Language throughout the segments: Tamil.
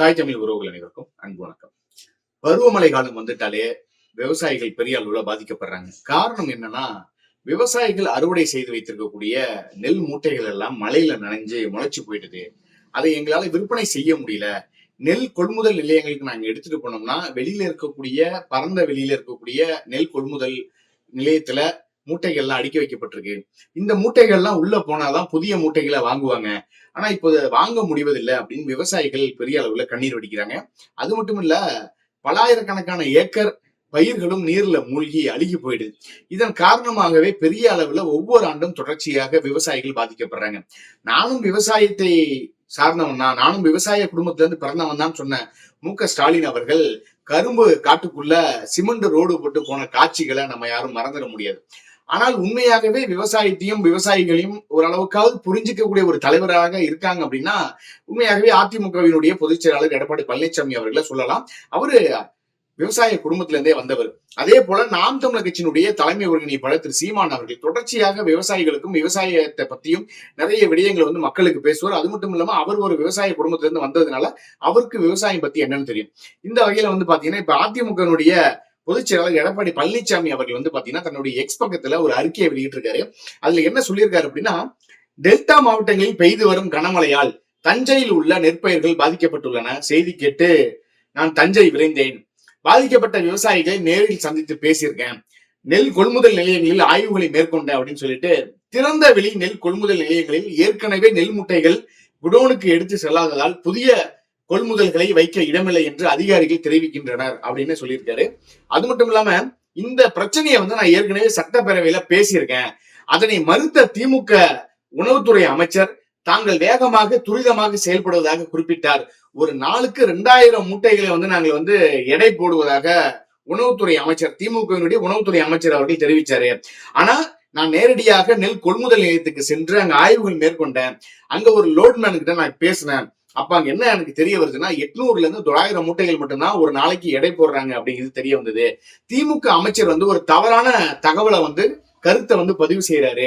தாய் தமிழ் உறவுகள் அனைவருக்கும் அன்பு வணக்கம். பருவமழை காலம் வந்துட்டாலே விவசாயிகள் பெரிய அளவுல பாதிக்கப்படுறாங்க. காரணம் என்னன்னா விவசாயிகள் அறுவடை செய்து வைத்திருக்கக்கூடிய நெல் மூட்டைகள் எல்லாம் மழையில நனைஞ்சு முளைச்சு போயிடுது. அதை எங்களால விற்பனை செய்ய முடியல. நெல் கொள்முதல் நிலையங்களுக்கு நாங்க எடுத்துட்டு போனோம்னா வெளியில இருக்கக்கூடிய பரந்த வெளியில இருக்கக்கூடிய நெல் கொள்முதல் நிலையத்துல மூட்டைகள்லாம் அடுக்கி வைக்கப்பட்டிருக்கு. இந்த மூட்டைகள்லாம் உள்ள போனாதான் புதிய மூட்டைகளை வாங்குவாங்க. ஆனா இப்போ வாங்க முடிவதில்லை அப்படின்னு விவசாயிகள் பெரிய அளவுல கண்ணீர் வடிக்கிறாங்க. அது மட்டும் இல்ல பலாயிரக்கணக்கான ஏக்கர் பயிர்களும் நீர்ல மூழ்கி அழுகி போயிடுது இதன் காரணமாகவே பெரிய அளவுல ஒவ்வொரு ஆண்டும் தொடர்ச்சியாக விவசாயிகள் பாதிக்கப்படுறாங்க. நானும் விவசாயத்தை சார்ந்தவன் தான். நானும் விவசாய குடும்பத்துல இருந்து பிறந்தவன் தான் சொன்ன மு. க. ஸ்டாலின் அவர்கள் கரும்பு காட்டுக்குள்ள சிமெண்ட் ரோடு போட்டு போன காட்சிகளை நம்ம யாரும் மறந்துட முடியாது. ஆனால் உண்மையாகவே விவசாயத்தையும் விவசாயிகளையும் ஓரளவுக்காவது புரிஞ்சிக்கக்கூடிய ஒரு தலைவராக இருக்காங்க அப்படின்னா உண்மையாகவே அதிமுகவினுடைய பொதுச் செயலாளர் எடப்பாடி பழனிசாமி அவர்களை சொல்லலாம். அவரு விவசாய குடும்பத்திலிருந்தே வந்தவர். அதே போல நாம் தமிழர் கட்சியினுடைய தலைமை ஒருங்கிணைப்பாளர் திரு சீமான் அவர்கள் தொடர்ச்சியாக விவசாயிகளுக்கும் விவசாயத்தை பத்தியும் நிறைய விடயங்களை வந்து மக்களுக்கு பேசுவார். அது மட்டும் இல்லாம அவர் ஒரு விவசாய குடும்பத்திலிருந்து வந்ததுனால அவருக்கு விவசாயம் பத்தி என்னன்னு தெரியும். இந்த வகையில வந்து பாத்தீங்கன்னா இப்ப அதிமுகனுடைய பொதுச் செயலாளர் எடப்பாடி பழனிசாமி அவர்கள் வந்து பாத்தீங்கன்னா தன்னுடைய எக்ஸ் பக்கத்துல ஒரு அறிக்கையை வெளியிட்டிருக்காரு. அதுல என்ன சொல்லியிருக்காரு அப்படின்னா டெல்டா மாவட்டங்களில் பெய்து வரும் கனமழையால் தஞ்சையில் உள்ள நெற்பயிர்கள் பாதிக்கப்பட்டுள்ளன. செய்தி கேட்டு நான் தஞ்சை விரைந்தேன். பாதிக்கப்பட்ட விவசாயிகளை நேரில் சந்தித்து பேசியிருக்கேன். நெல் கொள்முதல் நிலையங்களில் ஆய்வுகளை மேற்கொண்டேன் அப்படின்னு சொல்லிட்டு திறந்த வெளி நெல் கொள்முதல் நிலையங்களில் ஏற்கனவே நெல் முட்டைகள் குடோனுக்கு எடுத்து செல்லாததால் புதிய கொள்முதல்களை வைக்க இடமில்லை என்று அதிகாரிகள் தெரிவிக்கின்றனர் அப்படின்னு சொல்லியிருக்காரு. அது மட்டும் இல்லாம இந்த பிரச்சனையை வந்து நான் ஏற்கனவே சட்டப்பேரவையில பேசியிருக்கேன். அதனை மறுத்த திமுக உணவுத்துறை அமைச்சர் தாங்கள் வேகமாக துரிதமாக செயல்படுவதாக குறிப்பிட்டார். ஒரு நாளுக்கு ரெண்டாயிரம் மூட்டைகளை வந்து நாங்கள் வந்து எடை போடுவதாக உணவுத்துறை அமைச்சர் திமுகவினுடைய உணவுத்துறை அமைச்சர் அவர்கள் தெரிவிச்சாரு. ஆனா நான் நேரடியாக நெல் கொள்முதல் நிலையத்துக்கு சென்று அங்க ஆய்வுகள் மேற்கொண்டேன். அங்க ஒரு லோட்மேன் கிட்ட நான் பேசினேன். அப்ப அங்க என்ன எனக்கு தெரிய வருதுன்னா எட்நூறுல இருந்து தொள்ளாயிரம் மூட்டைகள் மட்டும்தான் ஒரு நாளைக்கு எடை போடுறாங்க அப்படிங்கிறது தெரிய வந்தது. திமுக அமைச்சர் வந்து ஒரு தவறான தகவலை வந்து கருத்தை வந்து பதிவு செய்யறாரு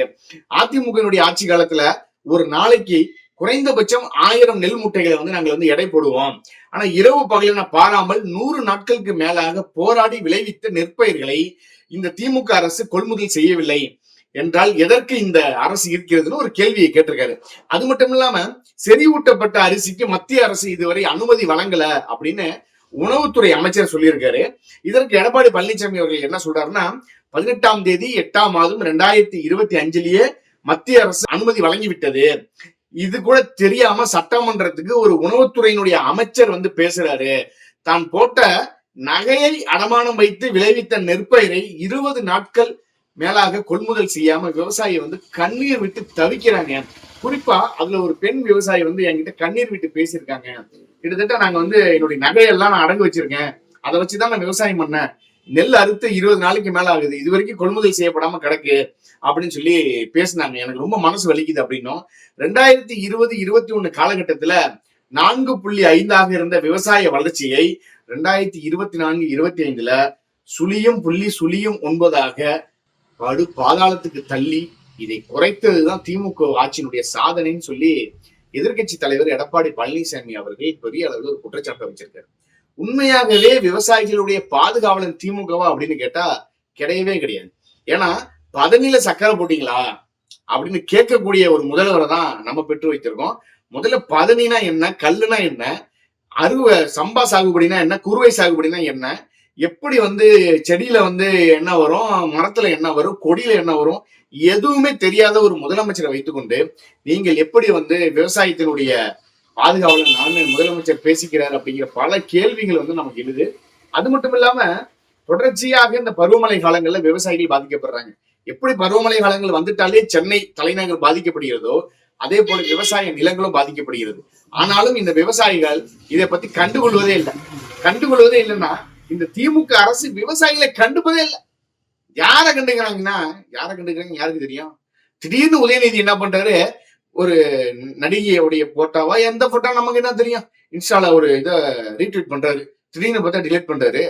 அதிமுகவினுடைய ஆட்சி காலத்துல ஒரு நாளைக்கு குறைந்தபட்சம் ஆயிரம் நெல் மூட்டைகளை வந்து நாங்கள் வந்து எடை போடுவோம். ஆனா இரவு பகலின பாராமல் நூறு நாட்களுக்கு மேலாக போராடி விளைவித்த நெற்பயிர்களை இந்த திமுக அரசு கொள்முதல் செய்யவில்லை. என்றால் எதற்கு இந்த அரசு இருக்கிறதுன்னு ஒரு கேள்வியை கேட்டிருக்காரு. அது மட்டும் இல்லாம செறிவூட்டப்பட்ட அரிசிக்கு மத்திய அரசு இதுவரை அனுமதி வழங்கல அப்படின்னு உணவுத்துறை அமைச்சர் சொல்லியிருக்காரு. இதற்கு எடப்பாடி பழனிசாமி அவர்கள் என்ன சொல்றாருன்னா பதினெட்டாம் தேதி எட்டாம் மாதம் ரெண்டாயிரத்தி இருபத்தி அஞ்சுலயே மத்திய அரசு அனுமதி வழங்கிவிட்டது. இது கூட தெரியாம சட்டமன்றத்துக்கு ஒரு உணவுத்துறையினுடைய அமைச்சர் வந்து பேசுறாரு. தான் போட்ட நகையை அடமானம் வைத்து விளைவித்த நெற்பயிரை இருபது நாட்கள் மேலாக கொள்முதல் செய்யாம விவசாயி வந்து கண்ணீர் விட்டு தவிக்கிறாங்க. குறிப்பா அதுல ஒரு பெண் விவசாயி வந்து என்கிட்ட கண்ணீர் விட்டு பேசியிருக்காங்க. கிட்டத்தட்ட நாங்க வந்து என்னுடைய நகையெல்லாம் நான் அடங்கு வச்சிருக்கேன். அதை வச்சுதான் நான் விவசாயம் பண்ணேன். நெல் அறுத்து இருபது நாளைக்கு மேல ஆகுது. இது வரைக்கும் கொள்முதல் செய்யப்படாம கிடக்கு அப்படின்னு சொல்லி பேசினாங்க. எனக்கு ரொம்ப மனசு வலிக்குது அப்படின்னும். ரெண்டாயிரத்தி இருபது இருபத்தி ஒண்ணு காலகட்டத்துல நான்கு புள்ளி ஐந்தாக இருந்த விவசாய வளர்ச்சியை ரெண்டாயிரத்தி இருபத்தி நான்கு இருபத்தி ஐந்துல சுழியும் புள்ளி சுழியும் ஒன்பதாக படு பாதாளத்துக்கு தள்ளி இதை குறைத்ததுதான் திமுக ஆட்சியினுடைய சாதனைன்னு சொல்லி எதிர்க்கட்சி தலைவர் எடப்பாடி பழனிசாமி அவர்கள் பெரிய அளவில் ஒரு குற்றச்சாட்டை வச்சிருக்காரு. உண்மையாகவே விவசாயிகளுடைய பாதுகாவலன் திமுகவா அப்படின்னு கேட்டா கிடையவே கிடையாது. ஏன்னா பதனில சக்கரை போட்டீங்களா? அப்படின்னு கேட்கக்கூடிய ஒரு முதல்வரை தான் நம்ம பெற்று வைத்திருக்கோம். முதல்ல பதனினா என்ன கல்லுனா என்ன அறுவை சம்பா சாகுபடினா என்ன குறுவை சாகுபடினா என்ன எப்படி வந்து செடியில வந்து என்ன வரும் மரத்துல என்ன வரும் கொடியில என்ன வரும் எதுவுமே தெரியாத ஒரு முதலமைச்சரை வைத்துக்கொண்டு நீங்கள் எப்படி வந்து விவசாயத்தினுடைய பாதுகாவலர் நான் முதலமைச்சர் பேசிக்கிறார் அப்படிங்கிற பல கேள்விகள் வந்து நமக்கு எழுது. அது மட்டும் இல்லாம தொடர்ச்சியாக இந்த பருவமழை காலங்கள்ல விவசாயிகள் பாதிக்கப்படுறாங்க. எப்படி பருவமழை காலங்கள் வந்துட்டாலே சென்னை தலைநகர் பாதிக்கப்படுகிறதோ அதே போல விவசாய நிலங்களும் பாதிக்கப்படுகிறது. ஆனாலும் இந்த விவசாயிகள் இதை பத்தி கண்டுகொள்வதே இல்லை. கண்டுகொள்வதே இல்லைன்னா இந்த திமுக அரசு விவசாயிகளை கண்டுப்பதே இல்லை. யாரை கண்டுக்கிறாங்கன்னா யாரை கண்டுக்கிறாங்க யாருக்கு தெரியும்? திடீர்னு உதயநிதி என்ன பண்றாரு? ஒரு நடிகையுடைய போட்டோவா எந்த போட்டோ நமக்கு என்ன தெரியும்? இன்ஸ்டால ஒரு இதை ரீட்வீட் பண்றாரு. திடீர்னு பார்த்தா டிலீட் பண்றாரு.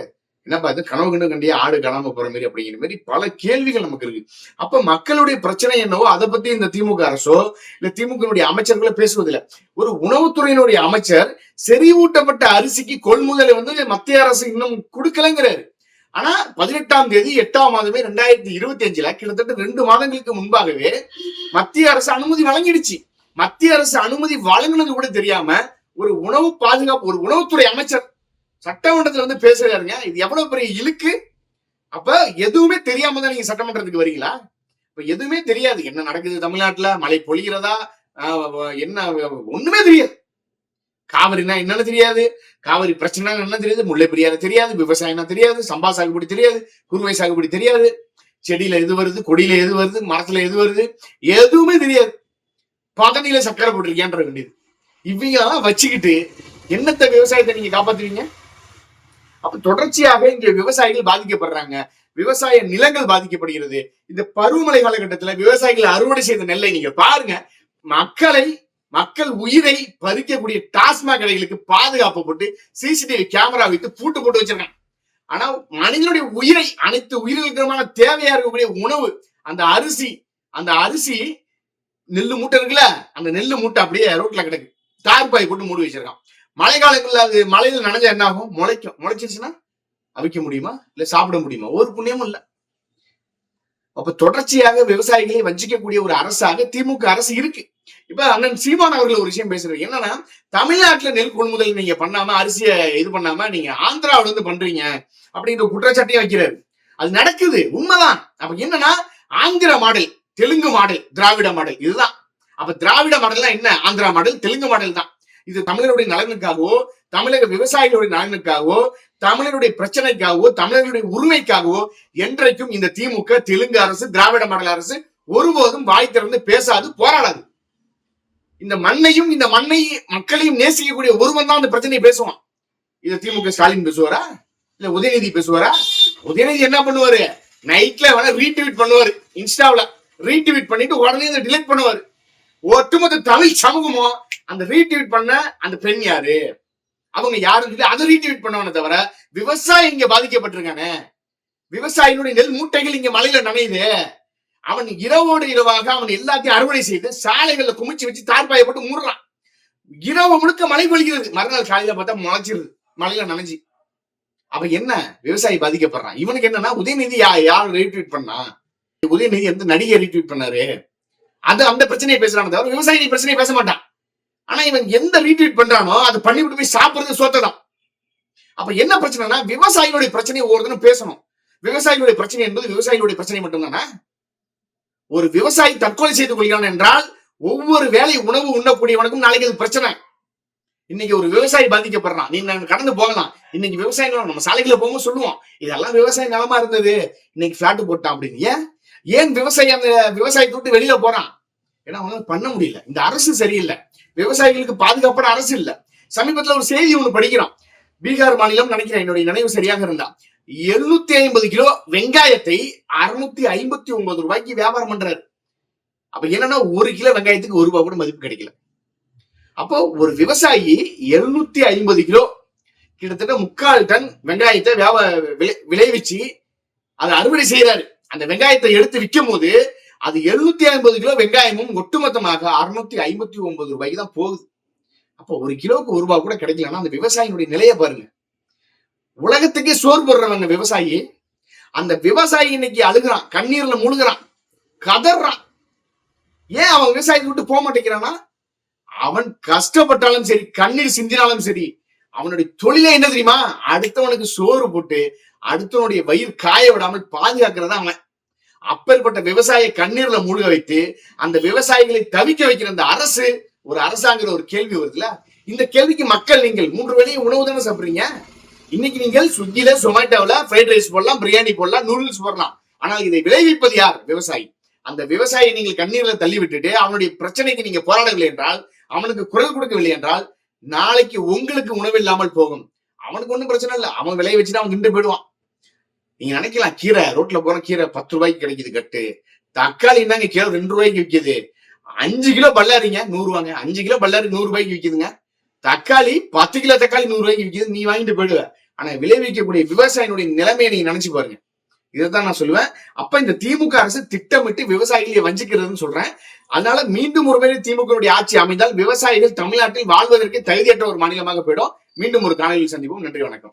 என்னப்பா இது கனவு கண்டு கண்டியா ஆடு காணாம போற மாதிரி அப்படிங்கிற மாதிரி பல கேள்விகள் நமக்கு இருக்கு. அப்ப மக்களுடைய பிரச்சனை என்னவோ அதை பத்தி இந்த திமுக அரசோ இல்ல திமுக அமைச்சர்களோ பேசுவதில்லை. ஒரு உணவுத்துறையினுடைய அமைச்சர் செறிவூட்டப்பட்ட அரிசிக்கு கொள்முதலை வந்து மத்திய அரசு இன்னும் கொடுக்கலங்கிறாரு. ஆனா பதினெட்டாம் தேதி எட்டாம் மாதமே ரெண்டாயிரத்தி இருபத்தி அஞ்சுல கிட்டத்தட்ட ரெண்டு மாதங்களுக்கு முன்பாகவே மத்திய அரசு அனுமதி வழங்கிடுச்சு. மத்திய அரசு அனுமதி வழங்கினது கூட தெரியாம ஒரு உணவு பாதுகாப்பு ஒரு உணவுத்துறை அமைச்சர் சட்டமன்றத்துல வந்து பேசுறாருங்க. இது எவ்வளவு பெரிய இழுக்கு? அப்ப எதுவுமே தெரியாம தான் நீங்க சட்டமன்றத்துக்கு வரீங்களா? இப்ப எதுவுமே தெரியாது. என்ன நடக்குது தமிழ்நாட்டுல? மழை பொழிகிறதா? என்ன ஒண்ணுமே தெரியாது. காவிரினா என்னன்னு தெரியாது. காவிரி பிரச்சனை என்ன தெரியாது. முல்லை பெரியாறு தெரியாது. விவசாயம்னா தெரியாது. சம்பா சாகுபடி தெரியாது. குறுவை சாகுபடி தெரியாது. செடியில எது வருது? கொடியில எது வருது? மரத்துல எது வருது? எதுவுமே தெரியாது. பதனியில சக்கரை போட்டிருக்கேன்ற வேண்டியது. இவங்கெல்லாம் வச்சுக்கிட்டு என்னத்த விவசாயத்தை நீங்க காப்பாத்துவீங்க? அப்ப தொடர்ச்சியாக இங்க விவசாயிகள் பாதிக்கப்படுறாங்க. விவசாய நிலங்கள் பாதிக்கப்படுகிறது. இந்த பருவமழை காலகட்டத்துல விவசாயிகள் அறுவடை செய்த நெல்லை நீங்க பாருங்க. மக்களை மக்கள் உயிரை பறிக்கக்கூடிய டாஸ்மாக் கடைகளுக்கு பாதுகாப்பு போட்டு சிசிடிவி கேமரா வைத்து பூட்டு போட்டு வச்சிருக்காங்க. ஆனா மனிதனுடைய உயிரை அனைத்து உயிர்களுக்குமான தேவையா இருக்கக்கூடிய உணவு அந்த அரிசி அந்த அரிசி நெல்லு மூட்டை இருக்குல்ல அந்த நெல்லு மூட்டை அப்படியே ரோட்ல கிடக்கு. தார்பாய் போட்டு மூடி வச்சிருக்கான். மழை காலங்கள்ல அது மழையில நனைஞ்சா என்ன ஆகும் முளைக்கும். முளைச்சிருச்சுன்னா அவிக்க முடியுமா? இல்ல சாப்பிட முடியுமா? ஒரு புண்ணியமும் இல்ல. அப்ப தொடர்ச்சியாக விவசாயிகளை வஞ்சிக்கக்கூடிய ஒரு அரசாக திமுக அரசு இருக்கு. இப்ப அண்ணன் சீமான் அவர்கள் ஒரு விஷயம் பேசுறாரு. என்னன்னா தமிழ்நாட்டுல நெல் கொள்முதல் நீங்க பண்ணாம அரிசியை இது பண்ணாம நீங்க ஆந்திராவில இருந்து பண்றீங்க அப்படின்ற குற்றச்சாட்டையும் வைக்கிறாரு. அது நடக்குது. உண்மைதான். அப்ப என்னன்னா Andhra model Telugu model Dravida model இதுதான். அப்ப திராவிட மாடல்னா என்ன? ஆந்திரா மாடல் தெலுங்கு மாடல் தான். இது தமிழருடைய நலனுக்காகவோ தமிழக விவசாயிகளுடைய நலனுக்காகவோ தமிழருடைய பிரச்சனைக்காகவோ தமிழர்களுடைய உரிமைக்காகவோ என்றைக்கும் இந்த திமுக தெலுங்கு அரசு திராவிட மாடல் அரசு ஒருபோதும் வாய் திறந்து பேசாது போராடாது. இந்த மண்ணையும் இந்த மண்ணை மக்களையும் நேசிக்கக்கூடிய ஒருவன் தான் அந்த பிரச்சனையை பேசுவான். இது திமுக ஸ்டாலின் பேசுவாரா? இல்ல உதயநிதி பேசுவாரா? உதயநிதி என்ன பண்ணுவாரு? நைட்ல வேணா ரீட்வீட் பண்ணுவாரு இன்ஸ்டாவில. ரீட்வீட் பண்ணிட்டு உடனே இதை டிலீட் பண்ணுவாரு. ஒட்டுமொத்த தமிழ் சமூகமும் அந்த ரீட்வீட் பண்ண அந்த பெண் யாரு? அவங்க யாருன்னு சொல்லி அதை ரீட்வீட் பண்ணுவானே தவிர விவசாயி இங்க பாதிக்கப்பட்டிருக்கானே. விவசாயினுடைய நெல் மூட்டைகள் இங்க மலையில நனையுது. அவன் இரவோடு இரவாக அவன் எல்லாத்தையும் அறுவடை செய்து சாலைகள்ல குமிச்சு வச்சு தார்பாயை போட்டு மூடுறான். இரவு முழுக்க மழை பொழிகிறது. மறுநாள் காலையில பார்த்தா முளைச்சிருது. மழையில நனைஞ்சு. அப்ப என்ன? விவசாயி பாதிக்கப்படுறான். இவனுக்கு என்னன்னா உதயநிதி யா யார் ரீட்வீட் பண்ணா? உதயநிதி எந்த நடிகை ரீட்வீட் பண்ணாரு. அது அந்த பிரச்சனையை பேசுறான தவிர விவசாயி பிரச்சனையை பேச மாட்டான். ஆனா இவன் எந்த ரீட்வீட் பண்றானோ அதை பண்ணி விட்டு போய் சாப்பிடுறது சொத்ததான். அப்ப என்ன பிரச்சனைனா விவசாயிகளுடைய பிரச்சனையை ஒருத்தனும் பேசணும். விவசாயிகளுடைய பிரச்சனை என்பது விவசாயிகளுடைய பிரச்சனை மட்டும்தானா? ஒரு விவசாயி தற்கொலை செய்து கொள்கிறான் என்றால் ஒவ்வொரு வேலை உணவு உண்ணக்கூடியவனுக்கும் நாளைக்கு அது பிரச்சனை. இன்னைக்கு ஒரு விவசாயி பாதிக்கப்படுறான். நீ நான் கடந்து போகலாம். இன்னைக்கு விவசாய நிலம் நம்ம சாலைகளை போகும்போது சொல்லுவோம் இதெல்லாம் விவசாய நிலமா இருந்தது. இன்னைக்கு பிளாட் போட்டான் அப்படின்னு. ஏன்? ஏன் விவசாயி அந்த விவசாயத்தை விட்டு வெளியில போறான்? ஏன்னா அவனால பண்ண முடியல. இந்த அரசு சரியில்லை. விவசாயிகளுக்கு பாதுகாப்பான அரசு இல்ல. சமீபத்துல ஒரு செய்தி ஒண்ணு படிக்கிறான் பீகார் மாநிலம் நினைக்கிறேன் என்னுடைய நினைவு சரியாக இருந்தா. எழுநூத்தி ஐம்பது கிலோ வெங்காயத்தை அறுநூத்தி ஐம்பத்தி ஒன்பது ரூபாய்க்கு வியாபாரம் பண்றாரு. அப்ப என்னன்னா ஒரு கிலோ வெங்காயத்துக்கு ஒரு ரூபாய் கூட மதிப்பு கிடைக்கல. அப்போ ஒரு விவசாயி எழுநூத்தி ஐம்பது கிலோ கிட்டத்தட்ட முக்கால் டன் வெங்காயத்தை வியாபார விளை- விளைவிச்சு அதை அறுவடை செய்யறாரு அந்த வெங்காயத்தை எடுத்து விற்கும் போது அது எழுநூத்தி ஐம்பது கிலோ வெங்காயமும் ஒட்டுமொத்தமாக அறுநூத்தி ஐம்பத்தி ஒன்பது ரூபாய்க்கு தான் போகுது. அப்போ ஒரு கிலோவுக்கு ஒரு ரூபாய் கூட கிடைக்கலன்னா அந்த விவசாயினுடைய நிலையை பாருங்க. உலகத்துக்கே சோறு போடுறவங்க விவசாயி. அந்த விவசாயி இன்னைக்கு அழுகுறான் கண்ணீர்ல முழுகிறான் கதறான். ஏன் அவன் விவசாயத்தை விட்டு போக மாட்டேங்கிறானா அவன் கஷ்டப்பட்டாலும் சரி கண்ணீர் சிந்தினாலும் சரி அவனுடைய தொழிலே என்ன தெரியுமா? அடுத்தவனுக்கு சோறு போட்டு அடுத்தவனுடைய வயிறு காய விடாமல் பாதுகாக்கிறதா அவன். அப்பேற்பட்ட விவசாய கண்ணீர்ல மூழ்க வைத்து அந்த விவசாயிகளை தவிக்க வைக்கிற அந்த அரசு ஒரு அரசாங்கிற ஒரு கேள்வி வருதுல இந்த கேள்விக்கு மக்கள் நீங்கள் மூன்று வேளையும் உணவு தானே சாப்பிடுறீங்க? இன்னைக்கு நீங்கள் ஸ்விக்கில சொமேட்டோல ஃப்ரைட் ரைஸ் போடலாம் பிரியாணி போடலாம் நூடுல்ஸ் போடலாம். ஆனால் இதை விளைவிப்பது யார்? விவசாயி. அந்த விவசாயியை நீங்கள் கண்ணீர்ல தள்ளி விட்டுட்டு அவனுடைய பிரச்சனைக்கு நீங்க போராடவில்லை என்றால் அவனுக்கு குரல் கொடுக்கவில்லை என்றால் நாளைக்கு உங்களுக்கு உணவு இல்லாமல் போகும். அவனுக்கு ஒன்றும் பிரச்சனை இல்லை. அவன் விளைய வச்சுட்டு அவன் நின்று போயிடுவான். நீங்க நினைக்கலாம் கீரை ரோட்ல போற கீரை பத்து ரூபாய்க்கு கிடைக்குது கட்டு. தக்காளி என்னங்க கீரை? ரெண்டு ரூபாய்க்கு விற்கிது அஞ்சு கிலோ பல்லாரிங்க நூறு ரூபாங்க அஞ்சு கிலோ பல்லாரி நூறு ரூபாய்க்கு விற்கிதுங்க தக்காளி பத்து கிலோ தக்காளி நூறு ரூபாய்க்கு விற்கிது நீ வாங்கிட்டு போயிடுவ. ஆனா விளைவிக்கக்கூடிய விவசாயினுடைய நிலைமையை நீங்க நினைச்சு பாருங்க. இதைத்தான் நான் சொல்லுவேன். அப்ப இந்த திமுக அரசு திட்டமிட்டு விவசாயிகளை வஞ்சிக்கிறதுன்னு சொல்றேன். அதனால மீண்டும் ஒரு முறை திமுக ஆட்சி அமைந்தால் விவசாயிகள் தமிழ்நாட்டில் வாழ்வதற்கு தகுதியற்ற ஒரு மாநிலமாக போயிடும். மீண்டும் ஒரு காணொலியில் சந்திப்போம். நன்றி வணக்கம்.